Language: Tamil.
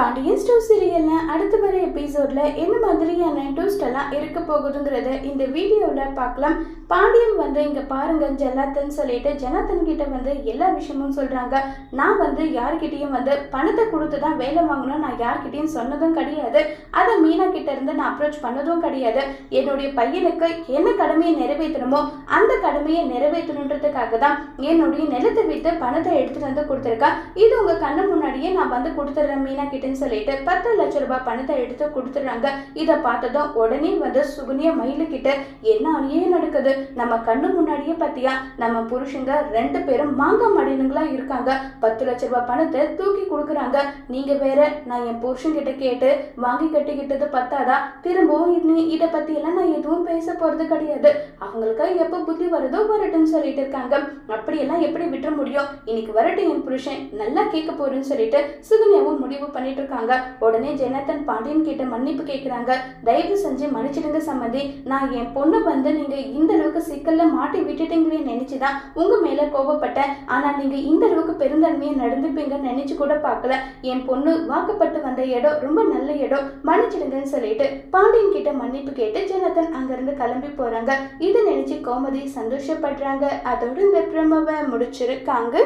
பாண்டியன் ஸ்டோர் சீரியலில் அடுத்து வர எபிசோடில் என்ன மாதிரியான ட்விஸ்ட் எல்லாம் இருக்க போகுதுங்கிறத இந்த வீடியோவில் பார்க்கலாம். பாண்டியன் வந்து இங்கே பாருங்க ஜனாத்தன் சொல்லிட்டு ஜனாத்தன் கிட்ட வந்து எல்லா விஷயமும் சொல்கிறாங்க நான் வந்து யார்கிட்டயும் வந்து பணத்தை கொடுத்து தான் வேலை வாங்கணும் நான் யார்கிட்டயும் சொன்னதும் கிடையாது. அதை மீனா கிட்ட இருந்து நான் அப்ரோச் பண்ணதும் கிடையாது. என்னுடைய பையனுக்கு என்ன கடமையை நிறைவேற்றணுமோ அந்த கடமையை நிறைவேற்றணுன்றதுக்காக தான் என்னுடைய நிலத்தை வித்து பணத்தை எடுத்துகிட்டு வந்து கொடுத்துருக்கா. இது உங்கள் கண்ணு முன்னாடியே நான் வந்து கொடுத்துட்றேன் மீனா அப்படின்னு சொல்லிட்டு பத்து லட்ச ரூபாய் பணத்தை எடுத்து கொடுத்துடுறாங்க. இதை பார்த்ததும் உடனே வந்து சுகுனிய மயிலு கிட்ட என்ன ஏன் நடக்குது? நம்ம கண்ணு முன்னாடியே பார்த்தியா நம்ம புருஷங்க ரெண்டு பேரும் மாங்காய் மடினுங்களா இருக்காங்க. பத்து லட்ச ரூபாய் பணத்தை தூக்கி கொடுக்குறாங்க. நீங்க வேற நான் என் புருஷன் கிட்ட கேட்டு வாங்கி கட்டிக்கிட்டது பத்தாதா? திரும்பவும் இனி இதை பத்தி எல்லாம் நான் எதுவும் பேச போறது கிடையாது. அவங்களுக்கு எப்போ புத்தி வருதோ வரட்டும்னு சொல்லிட்டு இருக்காங்க. அப்படியெல்லாம் எப்படி விட்டுற முடியும்? இன்னைக்கு வரட்டும் என் புருஷன். நல்லா கேட்க போறேன்னு சொல்லிட்டு சுகுனியாவும் முடிவு பண்ணிட்டு பண்ணிட்டு இருக்காங்க உடனே ஜெனத்தன் பாண்டியன் கிட்ட மன்னிப்பு கேட்குறாங்க. தயவு செஞ்சு மன்னிச்சிடுங்க சம்மதி நான் என் பொண்ணு வந்து நீங்க இந்த அளவுக்கு சிக்கல்ல மாட்டி விட்டுட்டீங்களே நினைச்சுதான் உங்க மேல கோபப்பட்டேன். ஆனா நீங்க இந்த அளவுக்கு பெருந்தன்மையை நடந்துப்பீங்கன்னு நினைச்சு கூட பார்க்கல. என் பொண்ணு வாக்கப்பட்டு வந்த இடம் ரொம்ப நல்ல இடம். மன்னிச்சிடுங்கன்னு சொல்லிட்டு பாண்டியன் கிட்ட மன்னிப்பு கேட்டு ஜெனத்தன் அங்கிருந்து கிளம்பி போறாங்க. இதை நினைச்சு கோமதி சந்தோஷப்படுறாங்க. அதோட இந்த பிரமவை முடிச்சிருக்காங்க.